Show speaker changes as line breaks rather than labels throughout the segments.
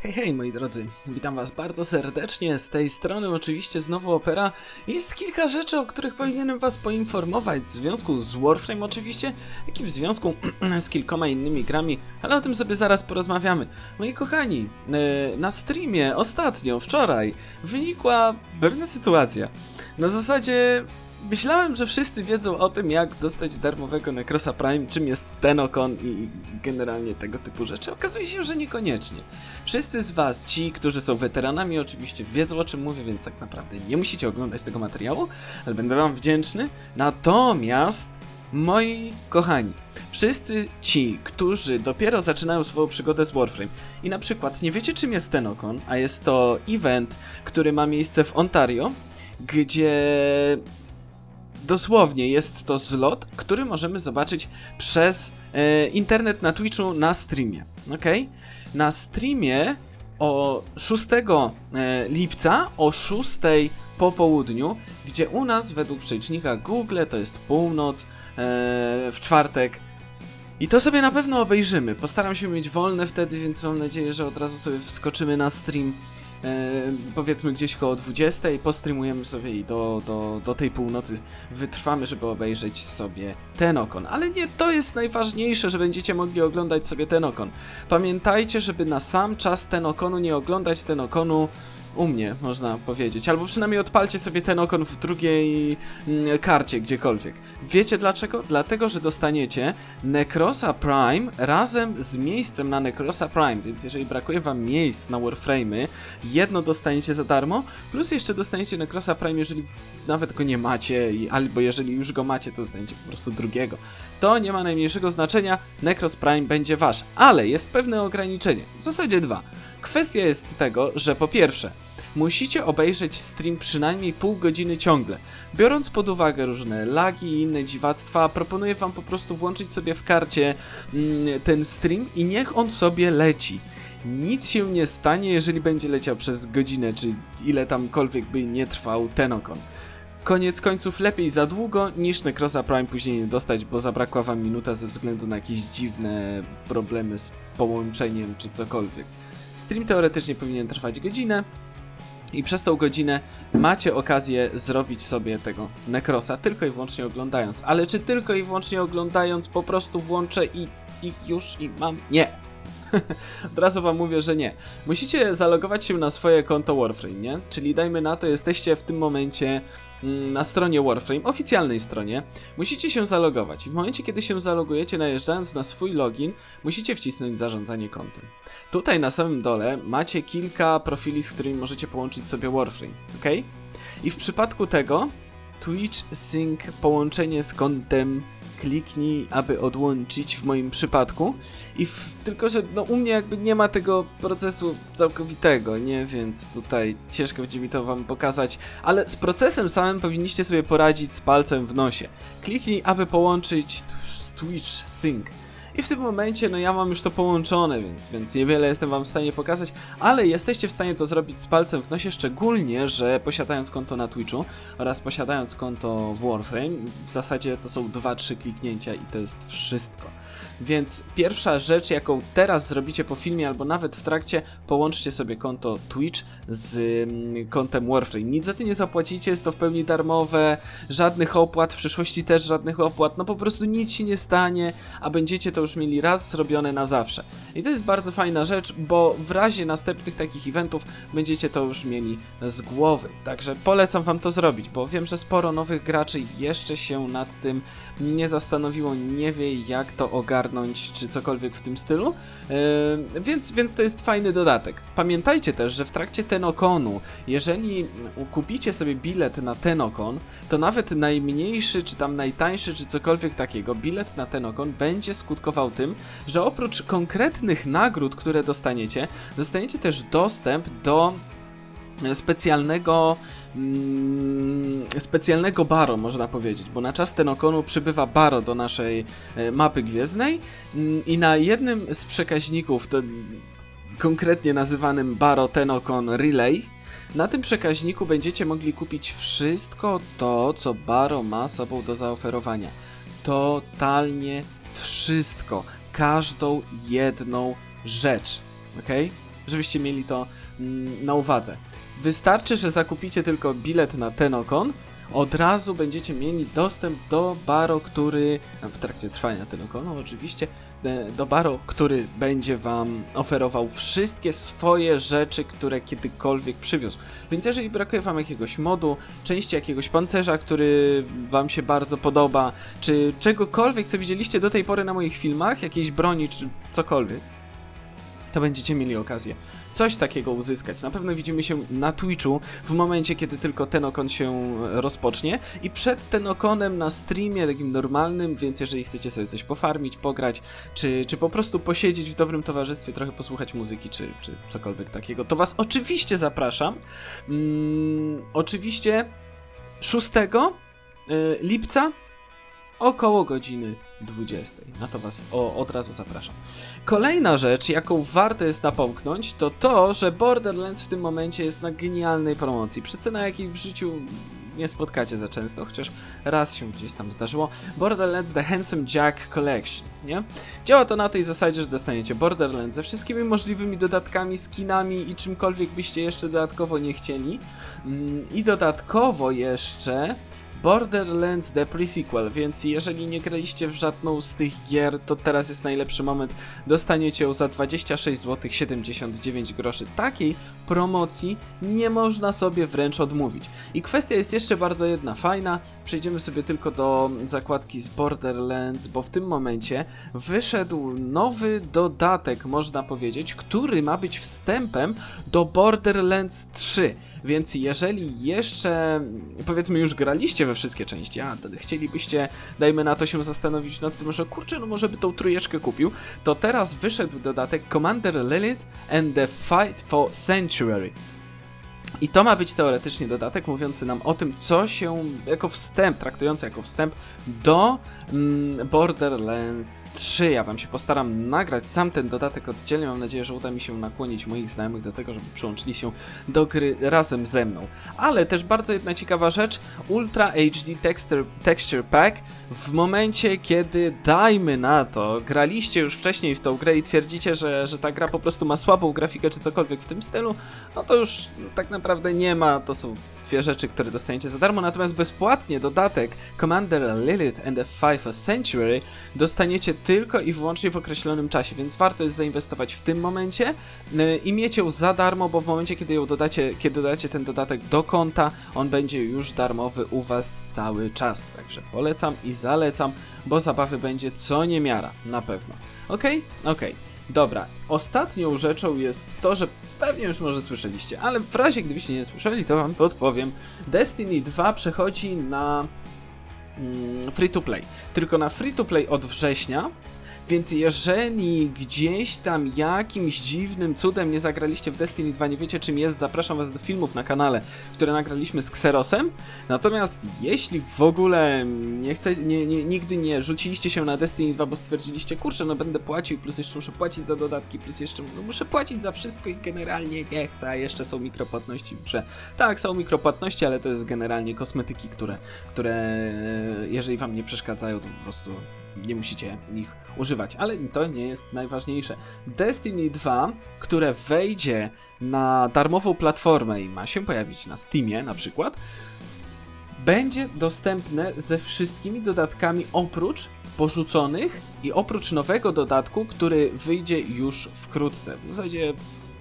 Hej, hej moi drodzy, witam was bardzo serdecznie, z tej strony oczywiście znowu Opera. Jest kilka rzeczy, o których powinienem was poinformować w związku z Warframe oczywiście, jak i w związku z kilkoma innymi grami, ale o tym sobie zaraz porozmawiamy. Moi kochani, e, na streamie ostatnio, wczoraj, wynikła pewna sytuacja. Na zasadzie Myślałem, że wszyscy wiedzą o tym, jak dostać darmowego Necrosa Prime, czym jest Tenokon i generalnie tego typu rzeczy. Okazuje się, że niekoniecznie. Wszyscy z Was, ci, którzy są weteranami, oczywiście wiedzą o czym mówię, więc tak naprawdę nie musicie oglądać tego materiału, ale będę Wam wdzięczny. Natomiast, moi kochani, wszyscy ci, którzy dopiero zaczynają swoją przygodę z Warframe i na przykład nie wiecie, czym jest Tenokon, a jest to event, który ma miejsce w Ontario, gdzie dosłownie jest to zlot, który możemy zobaczyć przez e, internet na Twitchu na streamie. Ok? Na streamie o 6 e, lipca o 6 po południu, gdzie u nas według przelicznika Google to jest północ e, w czwartek. I to sobie na pewno obejrzymy. Postaram się mieć wolne wtedy, więc mam nadzieję, że od razu sobie wskoczymy na stream powiedzmy gdzieś koło 20, postreamujemy sobie i do, do, do tej północy wytrwamy, żeby obejrzeć sobie ten okon. Ale nie to jest najważniejsze, że będziecie mogli oglądać sobie ten okon. Pamiętajcie, żeby na sam czas ten okonu nie oglądać ten okonu u mnie, można powiedzieć. Albo przynajmniej odpalcie sobie ten okon w drugiej mm, karcie, gdziekolwiek. Wiecie dlaczego? Dlatego, że dostaniecie Necrosa Prime razem z miejscem na Necrosa Prime, więc jeżeli brakuje wam miejsc na Warframe'y, jedno dostaniecie za darmo, plus jeszcze dostaniecie Necrosa Prime, jeżeli nawet go nie macie, albo jeżeli już go macie, to dostaniecie po prostu drugiego. To nie ma najmniejszego znaczenia, Necros Prime będzie wasz, ale jest pewne ograniczenie, w zasadzie dwa. Kwestia jest tego, że po pierwsze, musicie obejrzeć stream przynajmniej pół godziny ciągle. Biorąc pod uwagę różne lagi i inne dziwactwa, proponuję wam po prostu włączyć sobie w karcie mm, ten stream i niech on sobie leci. Nic się nie stanie, jeżeli będzie leciał przez godzinę, czy ile tamkolwiek by nie trwał ten okon. Koniec końców lepiej za długo niż Necrosa Prime później nie dostać, bo zabrakła wam minuta ze względu na jakieś dziwne problemy z połączeniem czy cokolwiek. Stream teoretycznie powinien trwać godzinę i przez tą godzinę macie okazję zrobić sobie tego Necrosa tylko i wyłącznie oglądając. Ale czy tylko i wyłącznie oglądając po prostu włączę i, i już i mam? Nie. Od razu wam mówię, że nie. Musicie zalogować się na swoje konto Warframe, nie? Czyli dajmy na to, jesteście w tym momencie mm, na stronie Warframe, oficjalnej stronie, musicie się zalogować. I w momencie, kiedy się zalogujecie, najeżdżając na swój login, musicie wcisnąć zarządzanie kontem. Tutaj na samym dole macie kilka profili, z którymi możecie połączyć sobie Warframe, ok? I w przypadku tego Twitch Sync połączenie z kontem kliknij, aby odłączyć w moim przypadku. I w, tylko, że no, u mnie jakby nie ma tego procesu całkowitego, nie? Więc tutaj ciężko będzie mi to wam pokazać. Ale z procesem samym powinniście sobie poradzić z palcem w nosie. Kliknij, aby połączyć z Twitch Sync. I w tym momencie, no ja mam już to połączone, więc, więc niewiele jestem wam w stanie pokazać, ale jesteście w stanie to zrobić z palcem w nosie, szczególnie, że posiadając konto na Twitchu oraz posiadając konto w Warframe, w zasadzie to są 2-3 kliknięcia i to jest wszystko. Więc pierwsza rzecz, jaką teraz zrobicie po filmie, albo nawet w trakcie, połączcie sobie konto Twitch z mm, kontem Warframe. Nic za to nie zapłacicie, jest to w pełni darmowe, żadnych opłat, w przyszłości też żadnych opłat, no po prostu nic się nie stanie, a będziecie to już mieli raz zrobione na zawsze. I to jest bardzo fajna rzecz, bo w razie następnych takich eventów będziecie to już mieli z głowy. Także polecam wam to zrobić, bo wiem, że sporo nowych graczy jeszcze się nad tym nie zastanowiło, nie wie jak to ogarnąć, czy cokolwiek w tym stylu. Yy, więc, więc to jest fajny dodatek. Pamiętajcie też, że w trakcie Tenokonu, jeżeli kupicie sobie bilet na Tenokon, to nawet najmniejszy, czy tam najtańszy, czy cokolwiek takiego, bilet na Tenokon będzie skutkował tym, że oprócz konkretnych nagród, które dostaniecie, dostaniecie też dostęp do specjalnego mm, specjalnego baro, można powiedzieć, bo na czas Tenokonu przybywa baro do naszej e, mapy gwiezdnej mm, i na jednym z przekaźników, to konkretnie nazywanym baro Tenokon Relay, na tym przekaźniku będziecie mogli kupić wszystko to, co baro ma sobą do zaoferowania. Totalnie wszystko. Każdą jedną rzecz. ok? żebyście mieli to mm, na uwadze. Wystarczy, że zakupicie tylko bilet na Tenokon, od razu będziecie mieli dostęp do baro, który w trakcie trwania Tenokonu oczywiście, e, do baro, który będzie wam oferował wszystkie swoje rzeczy, które kiedykolwiek przywiózł. Więc jeżeli brakuje wam jakiegoś modu, części jakiegoś pancerza, który wam się bardzo podoba, czy czegokolwiek, co widzieliście do tej pory na moich filmach, jakiejś broni, czy cokolwiek, to będziecie mieli okazję coś takiego uzyskać. Na pewno widzimy się na Twitchu w momencie, kiedy tylko ten okon się rozpocznie i przed ten okonem na streamie takim normalnym, więc jeżeli chcecie sobie coś pofarmić, pograć, czy, czy po prostu posiedzieć w dobrym towarzystwie, trochę posłuchać muzyki, czy, czy cokolwiek takiego, to was oczywiście zapraszam. Mm, oczywiście 6 y, lipca około godziny 20. Na to Was o, od razu zapraszam. Kolejna rzecz, jaką warto jest napomknąć, to to, że Borderlands w tym momencie jest na genialnej promocji. Przecena jakiej w życiu nie spotkacie za często, chociaż raz się gdzieś tam zdarzyło. Borderlands The Handsome Jack Collection, nie? Działa to na tej zasadzie, że dostaniecie Borderlands ze wszystkimi możliwymi dodatkami, skinami i czymkolwiek byście jeszcze dodatkowo nie chcieli. Mm, I dodatkowo jeszcze Borderlands The Pre-Sequel, więc jeżeli nie graliście w żadną z tych gier, to teraz jest najlepszy moment. Dostaniecie ją za 26 zł 79 groszy. Takiej promocji nie można sobie wręcz odmówić. I kwestia jest jeszcze bardzo jedna fajna. Przejdziemy sobie tylko do zakładki z Borderlands, bo w tym momencie wyszedł nowy dodatek, można powiedzieć, który ma być wstępem do Borderlands 3. Więc jeżeli jeszcze, powiedzmy, już graliście we wszystkie części, a chcielibyście, dajmy na to się zastanowić nad tym, że kurczę, no może by tą trójeczkę kupił, to teraz wyszedł dodatek Commander Lilith and the Fight for Sanctuary. I to ma być teoretycznie dodatek mówiący nam o tym, co się jako wstęp, traktujący jako wstęp do mm, Borderlands 3. Ja wam się postaram nagrać sam ten dodatek oddzielnie. Mam nadzieję, że uda mi się nakłonić moich znajomych do tego, żeby przyłączyli się do gry razem ze mną. Ale też bardzo jedna ciekawa rzecz, Ultra HD Texture, Texture Pack. W momencie, kiedy dajmy na to, graliście już wcześniej w tą grę i twierdzicie, że, że ta gra po prostu ma słabą grafikę czy cokolwiek w tym stylu, no to już tak naprawdę nie ma. To są dwie rzeczy, które dostaniecie za darmo. Natomiast bezpłatnie dodatek Commander Lilith and the Five Sanctuary dostaniecie tylko i wyłącznie w określonym czasie, więc warto jest zainwestować w tym momencie yy, i mieć ją za darmo, bo w momencie, kiedy ją dodacie, kiedy dodacie ten dodatek do konta, on będzie już darmowy u Was cały czas. Także polecam i zalecam, bo zabawy będzie co niemiara, na pewno. Okej? Okay? Dobra, ostatnią rzeczą jest to, że pewnie już może słyszeliście, ale w razie gdybyście nie słyszeli, to wam podpowiem. Destiny 2 przechodzi na mm, free to play. Tylko na free to play od września, więc jeżeli gdzieś tam jakimś dziwnym cudem nie zagraliście w Destiny 2, nie wiecie czym jest, zapraszam was do filmów na kanale, które nagraliśmy z Xerosem. Natomiast jeśli w ogóle nie chce, nie, nie, nigdy nie rzuciliście się na Destiny 2, bo stwierdziliście, kurczę, no będę płacił, plus jeszcze muszę płacić za dodatki, plus jeszcze no muszę płacić za wszystko i generalnie nie chcę, a jeszcze są mikropłatności, że tak, są mikropłatności, ale to jest generalnie kosmetyki, które, które jeżeli wam nie przeszkadzają, to po prostu nie musicie ich używać, ale to nie jest najważniejsze. Destiny 2, które wejdzie na darmową platformę i ma się pojawić na Steamie na przykład, będzie dostępne ze wszystkimi dodatkami oprócz porzuconych i oprócz nowego dodatku, który wyjdzie już wkrótce. W zasadzie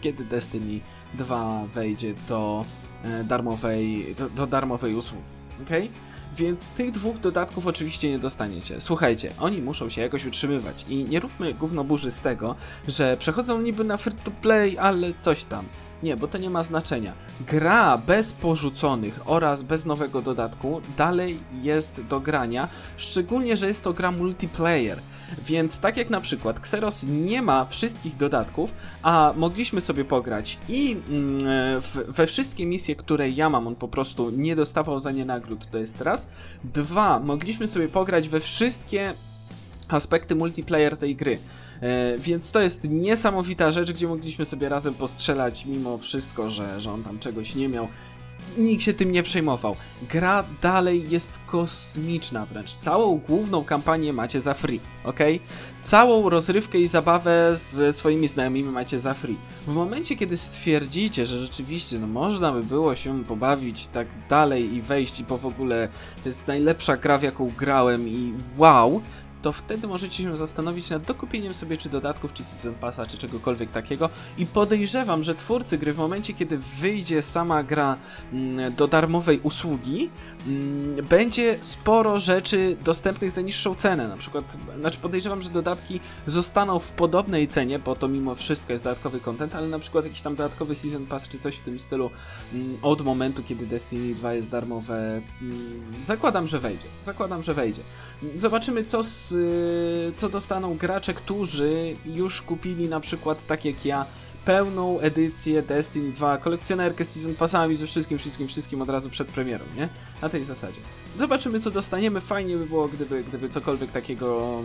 kiedy Destiny 2 wejdzie do e, darmowej, do, do darmowej usługi. Okay? Więc tych dwóch dodatków oczywiście nie dostaniecie. Słuchajcie, oni muszą się jakoś utrzymywać i nie róbmy gówno burzy z tego, że przechodzą niby na free to play, ale coś tam. Nie, bo to nie ma znaczenia. Gra bez porzuconych oraz bez nowego dodatku dalej jest do grania, szczególnie, że jest to gra multiplayer. Więc tak jak na przykład Xeros nie ma wszystkich dodatków, a mogliśmy sobie pograć i mm, w, we wszystkie misje, które ja mam, on po prostu nie dostawał za nie nagród, to jest raz. Dwa, mogliśmy sobie pograć we wszystkie aspekty multiplayer tej gry. E, więc to jest niesamowita rzecz, gdzie mogliśmy sobie razem postrzelać mimo wszystko, że, że on tam czegoś nie miał nikt się tym nie przejmował. Gra dalej jest kosmiczna wręcz. Całą główną kampanię macie za free, ok? Całą rozrywkę i zabawę ze swoimi znajomymi macie za free. W momencie, kiedy stwierdzicie, że rzeczywiście no, można by było się pobawić tak dalej i wejść i po w ogóle to jest najlepsza gra, w jaką grałem i wow, to wtedy możecie się zastanowić nad dokupieniem sobie czy dodatków, czy Season Passa, czy czegokolwiek takiego. I podejrzewam, że twórcy gry w momencie, kiedy wyjdzie sama gra mm, do darmowej usługi, mm, będzie sporo rzeczy dostępnych za niższą cenę. Na przykład, znaczy podejrzewam, że dodatki zostaną w podobnej cenie, bo to mimo wszystko jest dodatkowy content, ale na przykład jakiś tam dodatkowy Season Pass, czy coś w tym stylu mm, od momentu, kiedy Destiny 2 jest darmowe, zakładam, że wejdzie. Zakładam, że wejdzie. Zobaczymy, co, z, y, co dostaną gracze, którzy już kupili na przykład, tak jak ja, pełną edycję Destiny 2, kolekcjonerkę z Season Passami, ze wszystkim, wszystkim, wszystkim od razu przed premierą, nie? Na tej zasadzie. Zobaczymy, co dostaniemy. Fajnie by było, gdyby, gdyby cokolwiek takiego,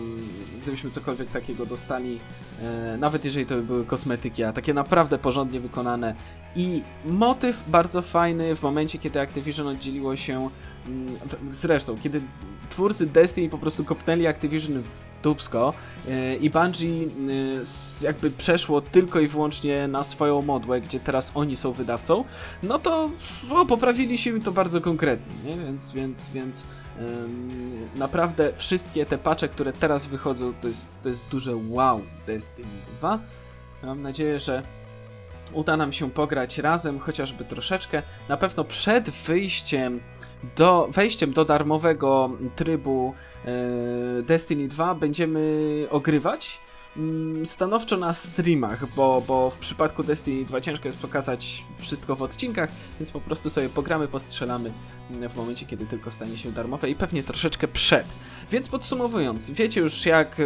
gdybyśmy cokolwiek takiego dostali, e, nawet jeżeli to by były kosmetyki, a takie naprawdę porządnie wykonane. I motyw bardzo fajny w momencie, kiedy Activision oddzieliło się mm, Zresztą, kiedy twórcy Destiny po prostu kopnęli Activision w dupsko yy, i Bungie s- jakby przeszło tylko i wyłącznie na swoją modłę, gdzie teraz oni są wydawcą, no to o, poprawili się im to bardzo konkretnie, nie? Więc, więc, więc naprawdę wszystkie te patche, które teraz wychodzą, to jest, to jest duże wow Destiny 2. Mam nadzieję, że uda nam się pograć razem, chociażby troszeczkę. Na pewno przed wyjściem do, wejściem do darmowego trybu e, Destiny 2 będziemy ogrywać mm, stanowczo na streamach, bo, bo w przypadku Destiny 2 ciężko jest pokazać wszystko w odcinkach, więc po prostu sobie pogramy, postrzelamy mm, w momencie, kiedy tylko stanie się darmowe i pewnie troszeczkę przed. Więc podsumowując, wiecie już jak e,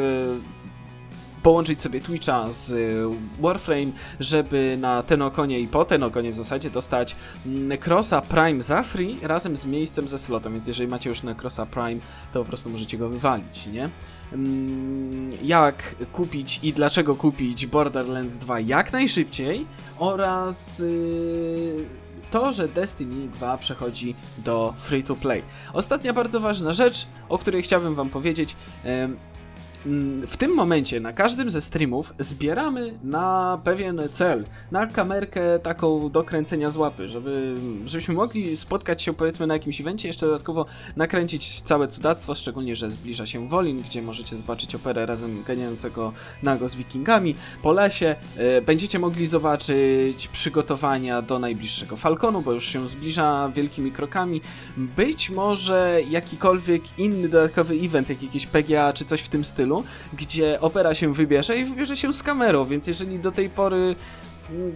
połączyć sobie Twitcha z y, Warframe, żeby na ten okonie i po ten okonie w zasadzie dostać mm, Crossa Prime za free razem z miejscem ze slotem, więc jeżeli macie już na Crossa Prime, to po prostu możecie go wywalić, nie? Mm, Jak kupić i dlaczego kupić Borderlands 2 jak najszybciej oraz y, to, że Destiny 2 przechodzi do free to play. Ostatnia bardzo ważna rzecz, o której chciałbym wam powiedzieć. Mm, w tym momencie na każdym ze streamów zbieramy na pewien cel, na kamerkę taką do kręcenia z łapy, żeby, żebyśmy mogli spotkać się powiedzmy na jakimś evencie, jeszcze dodatkowo nakręcić całe cudactwo, szczególnie, że zbliża się Wolin, gdzie możecie zobaczyć operę razem ganiającego nago z wikingami po lesie. E, Będziecie mogli zobaczyć przygotowania do najbliższego Falconu, bo już się zbliża wielkimi krokami. Być może jakikolwiek inny dodatkowy event, jak jakieś PGA czy coś w tym stylu, gdzie opera się wybierze i wybierze się z kamerą, więc jeżeli do tej pory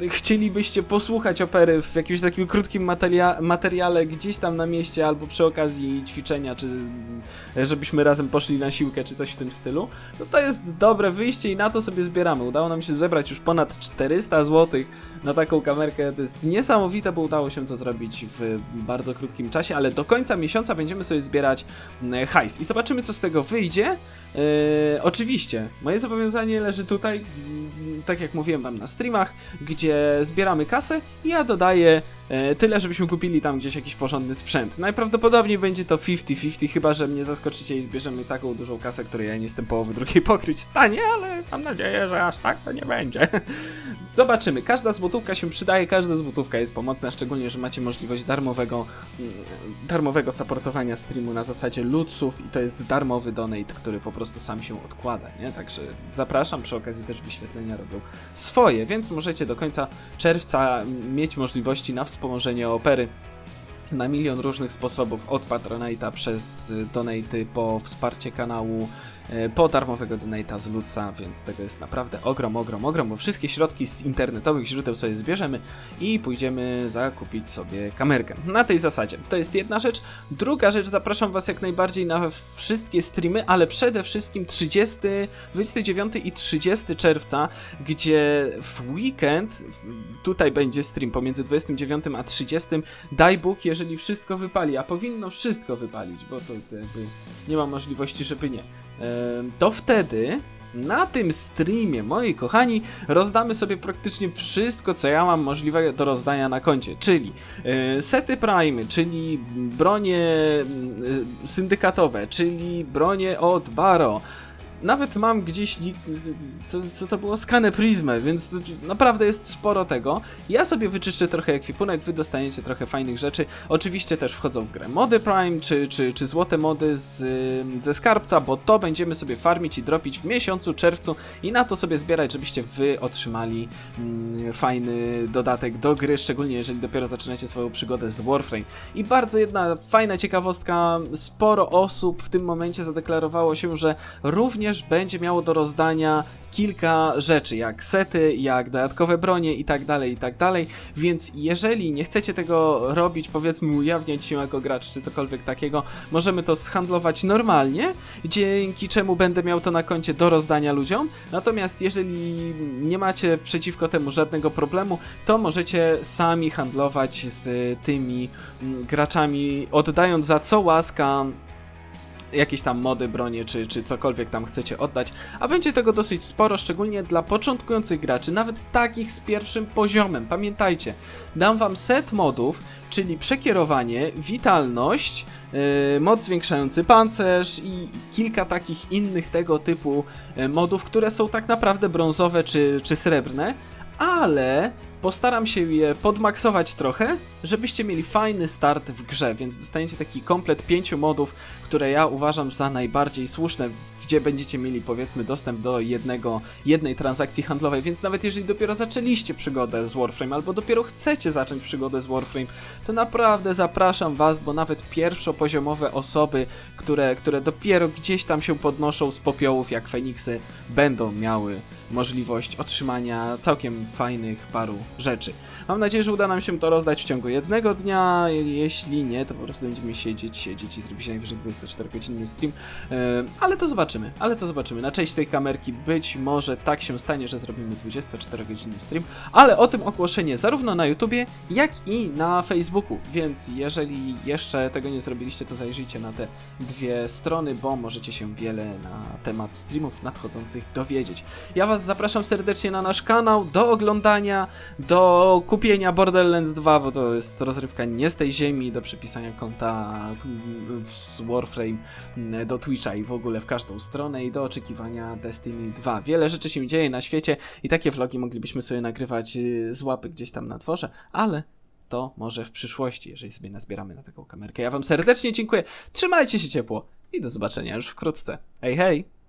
chcielibyście posłuchać opery w jakimś takim krótkim materia- materiale gdzieś tam na mieście albo przy okazji ćwiczenia, czy mm, żebyśmy razem poszli na siłkę, czy coś w tym stylu, no to jest dobre wyjście i na to sobie zbieramy. Udało nam się zebrać już ponad 400 zł na taką kamerkę. To jest niesamowite, bo udało się to zrobić w bardzo krótkim czasie, ale do końca miesiąca będziemy sobie zbierać mm, hajs i zobaczymy, co z tego wyjdzie. Eee, oczywiście, moje zobowiązanie leży tutaj, mm, tak jak mówiłem wam na streamach, gdzie zbieramy kasę i ja dodaję tyle, żebyśmy kupili tam gdzieś jakiś porządny sprzęt. Najprawdopodobniej będzie to 50-50, chyba że mnie zaskoczycie i zbierzemy taką dużą kasę, której ja nie jestem połowy drugiej pokryć w stanie, ale mam nadzieję, że aż tak to nie będzie. Zobaczymy. Każda złotówka się przydaje, każda złotówka jest pomocna, szczególnie, że macie możliwość darmowego, mm, darmowego supportowania streamu na zasadzie lutsów i to jest darmowy donate, który po prostu sam się odkłada, nie? Także zapraszam, przy okazji też wyświetlenia robią swoje, więc możecie do końca czerwca mieć możliwości na wspomożenie opery na milion różnych sposobów, od Patronite'a przez donaty po wsparcie kanału, po darmowego donata z Lutsa, więc tego jest naprawdę ogrom, ogrom, ogrom, bo wszystkie środki z internetowych źródeł sobie zbierzemy i pójdziemy zakupić sobie kamerkę. Na tej zasadzie. To jest jedna rzecz. Druga rzecz, zapraszam Was jak najbardziej na wszystkie streamy, ale przede wszystkim 30, 29 i 30 czerwca, gdzie w weekend, tutaj będzie stream pomiędzy 29 a 30, daj Bóg, jeżeli wszystko wypali, a powinno wszystko wypalić, bo to jakby nie ma możliwości, żeby nie. To wtedy na tym streamie, moi kochani, rozdamy sobie praktycznie wszystko, co ja mam możliwe do rozdania na koncie, czyli e, sety Prime, czyli bronie e, syndykatowe, czyli bronie od Baro, nawet mam gdzieś, co, co to było, skanę Prismę, więc naprawdę jest sporo tego. Ja sobie wyczyszczę trochę ekwipunek, wy dostaniecie trochę fajnych rzeczy. Oczywiście też wchodzą w grę mody Prime, czy, czy, czy złote mody z, ze skarbca, bo to będziemy sobie farmić i dropić w miesiącu, czerwcu i na to sobie zbierać, żebyście wy otrzymali mm, fajny dodatek do gry, szczególnie jeżeli dopiero zaczynacie swoją przygodę z Warframe. I bardzo jedna fajna ciekawostka, sporo osób w tym momencie zadeklarowało się, że również będzie miało do rozdania kilka rzeczy, jak sety, jak dodatkowe bronie i tak dalej, i tak dalej, więc jeżeli nie chcecie tego robić, powiedzmy ujawniać się jako gracz czy cokolwiek takiego, możemy to zhandlować normalnie, dzięki czemu będę miał to na koncie do rozdania ludziom, natomiast jeżeli nie macie przeciwko temu żadnego problemu, to możecie sami handlować z tymi mm, graczami, oddając za co łaska jakieś tam mody, bronie, czy, czy cokolwiek tam chcecie oddać, a będzie tego dosyć sporo, szczególnie dla początkujących graczy, nawet takich z pierwszym poziomem. Pamiętajcie, dam wam set modów, czyli przekierowanie, witalność, yy, mod zwiększający pancerz i kilka takich innych tego typu yy, modów, które są tak naprawdę brązowe czy, czy srebrne, ale postaram się je podmaksować trochę, żebyście mieli fajny start w grze, więc dostaniecie taki komplet pięciu modów, które ja uważam za najbardziej słuszne, gdzie będziecie mieli powiedzmy dostęp do jednego, jednej transakcji handlowej, więc nawet jeżeli dopiero zaczęliście przygodę z Warframe albo dopiero chcecie zacząć przygodę z Warframe, to naprawdę zapraszam was, bo nawet pierwszopoziomowe osoby, które, które dopiero gdzieś tam się podnoszą z popiołów jak Feniksy, będą miały możliwość otrzymania całkiem fajnych paru rzeczy. Mam nadzieję, że uda nam się to rozdać w ciągu jednego dnia. Jeśli nie, to po prostu będziemy siedzieć, siedzieć i zrobić najwyżej 24-godzinny stream. Ale to zobaczymy, ale to zobaczymy. Na część tej kamerki być może tak się stanie, że zrobimy 24-godzinny stream, ale o tym ogłoszenie zarówno na YouTubie, jak i na Facebooku. Więc jeżeli jeszcze tego nie zrobiliście, to zajrzyjcie na te dwie strony, bo możecie się wiele na temat streamów nadchodzących dowiedzieć. Ja Was zapraszam serdecznie na nasz kanał do oglądania, do kupienia Borderlands 2, bo to jest rozrywka nie z tej ziemi, do przypisania konta z Warframe mm, do Twitcha i w ogóle w każdą stronę i do oczekiwania Destiny 2. Wiele rzeczy się dzieje na świecie i takie vlogi moglibyśmy sobie nagrywać y, z łapy gdzieś tam na dworze, ale to może w przyszłości, jeżeli sobie nazbieramy na taką kamerkę. Ja Wam serdecznie dziękuję, trzymajcie się ciepło i do zobaczenia już wkrótce. Hej, hej!